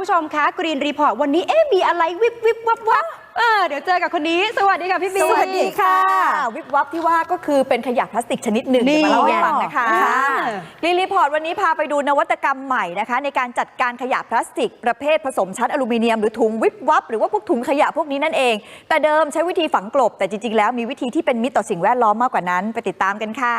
ผู้ชมคะกรีนรีพอร์ตวันนี้เอ๊ะมีอะไรวิบวิบวับวับเออเดี๋ยวเจอกับคนนี้ สวัสดีค่ะพี่บีสวัสดีค่ะ วิบวับที่ว่าก็คือเป็นขยะพลาสติกชนิดหนึ่งนี่เดี๋ยวมาเล่าให้ฟังนะคะอ่ารีรีพอร์ตวันนี้พาไปดูนวัตกรรมใหม่นะคะ ในการจัดการขยะพลาสติก ประเภทผสมชั้นอลูมิเนียมหรือถุงวิบวับหรือว่าพวกถุงขยะพวกนี้นั่นเอง แต่เดิมใช้วิธีฝังกลบ แต่จริงๆแล้วมีวิธีที่เป็นมิตรต่อสิ่งแวดล้อมมากกว่านั้น ไปติดตามกันค่ะ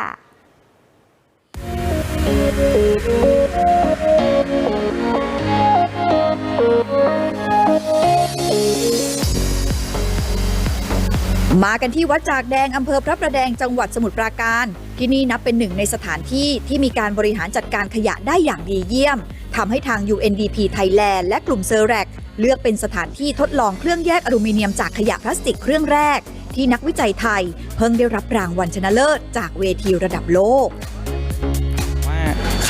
มากันที่วัดจากแดงอำเภอพระประแดงจังหวัดสมุทรปราการ ที่นี่นับเป็นหนึ่งในสถานที่ที่มีการบริหารจัดการขยะได้อย่างดีเยี่ยมทำให้ทาง UNDP Thailand และกลุ่มเซอร์แรกเลือกเป็นสถานที่ทดลองเครื่องแยกอลูมิเนียมจากขยะพลาสติกเครื่องแรก ที่นักวิจัยไทย เพิ่งได้รับรางวัลชนะเลิศจากเวทีระดับโลก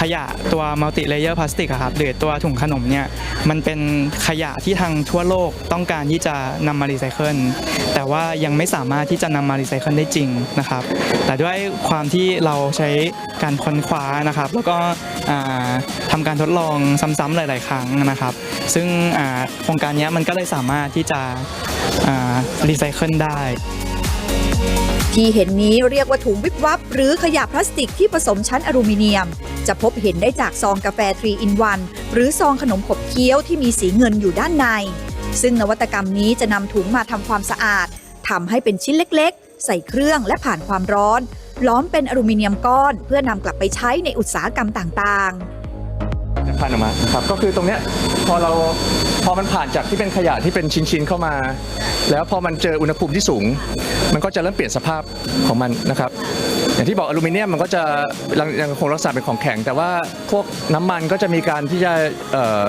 ขยะตัวมัลติเลเยอร์พลาสติกอะครับหรือตัวถุงขนมเนี่ยมันเป็นขยะที่ทางทั่วโลกต้องการที่จะนำมารีไซเคิลแต่ว่ายังไม่สามารถที่จะนำมารีไซเคิลได้จริงนะครับ แต่ด้วยความที่เราใช้การค้นคว้านะครับ แล้วก็อ่าทำการทดลองซ้ำๆหลาย ๆ ครั้งนะครับ ซึ่งโครงการนี้มันก็เลยสามารถที่จะรีไซเคิลได้ ที่เห็นนี้เรียกว่าถุงวิบวับ หรือขยะพลาสติกที่ผสมชั้นอลูมิเนียม จะพบเห็นได้จากซองกาแฟ3 in 1 หรือซองขนมขบเคี้ยวที่มีสีเงินอยู่ด้านใน ซึ่งนวัตกรรมนี้จะนำถุงมาทำความสะอาดทำให้เป็นชิ้นเล็กๆ ใส่เครื่องและผ่านความร้อน ล้อมเป็นอลูมิเนียมก้อน เพื่อนำกลับไปใช้ในอุตสาหกรรมต่างๆ จะผ่านออกมานะครับก็คือตรงเนี้ยพอเราพอมันผ่านจากที่เป็นขยะที่เป็นชิ้นๆเข้ามา แล้วพอมันเจออุณหภูมิที่สูง มันก็จะเริ่มเปลี่ยนสภาพของมันนะครับ อย่างที่บอกอลูมิเนียมมันก็จะยังยังคงรักษาเป็นของแข็ง แต่ว่าพวกน้ำมันก็จะมีการที่จะเอ่อ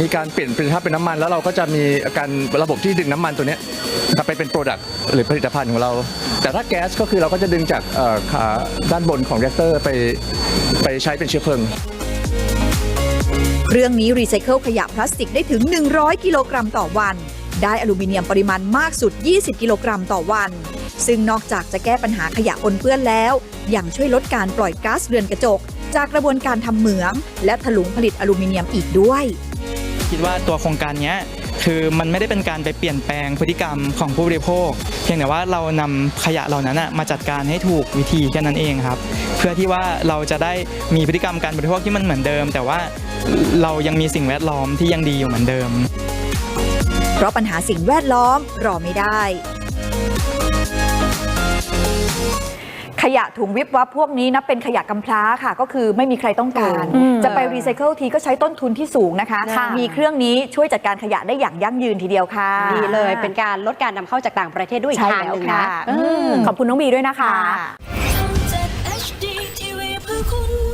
มีการเปลี่ยนเป็นสภาเป็นน้ำมัน แล้วเราก็จะมีการระบบที่ดึงน้ำมันตัวเนี้ยนะครับไปเป็นโปรดักต์หรือผลิตภัณฑ์ของเรา แต่ถ้าแก๊สก็คือเราก็จะดึงจากเอ่อขาด้านบนของเรกเตอร์ไปไปใช้เป็นเชื้อเพลิง เรื่องนี้รีไซเคิลขยะพลาสติกได้ถึง 100 กิโลกรัมต่อวัน ได้อลูมิเนียมปริมาณมากสุด 20 กิโลกรัมต่อวัน ซึ่งนอกจากจะแก้ปัญหาขยะปนเปื้อนแล้ว ยังช่วยลดการปล่อยก๊าซเรือนกระจก จากกระบวนการทำเหมือง และถลุงผลิตอลูมิเนียมอีกด้วย คิดว่าตัวโครงการนี้คือมันไม่ได้เป็นการไปเปลี่ยนแปลงพฤติกรรมของผู้บริโภค เพียงแต่ว่าเรานำขยะเหล่านั้นมาจัดการให้ถูกวิธีแค่นั้นเองครับ เพื่อที่ว่าเราจะได้มีพฤติกรรมการบริโภคที่มันเหมือนเดิม แต่ว่า เรายังมีสิ่งแวดล้อมที่ยังดีอยู่เหมือนเดิม เพราะปัญหาสิ่งแวดล้อมรอไม่ได้ ขยะถุงวิบวับพวกนี้นับเป็นขยะกำพร้าค่ะ ก็คือไม่มีใครต้องการ จะไปรีไซเคิลทีก็ใช้ต้นทุนที่สูงนะคะคะมีเครื่องนี้ช่วยจัดการขยะได้อย่างยั่งยืนทีเดียวค่ะ ดีเลยเป็นการลดการนำเข้าจากต่างประเทศด้วยอีกทางหนึ่งนะะอขอบคุณน้องบีด้วยนะคะคุ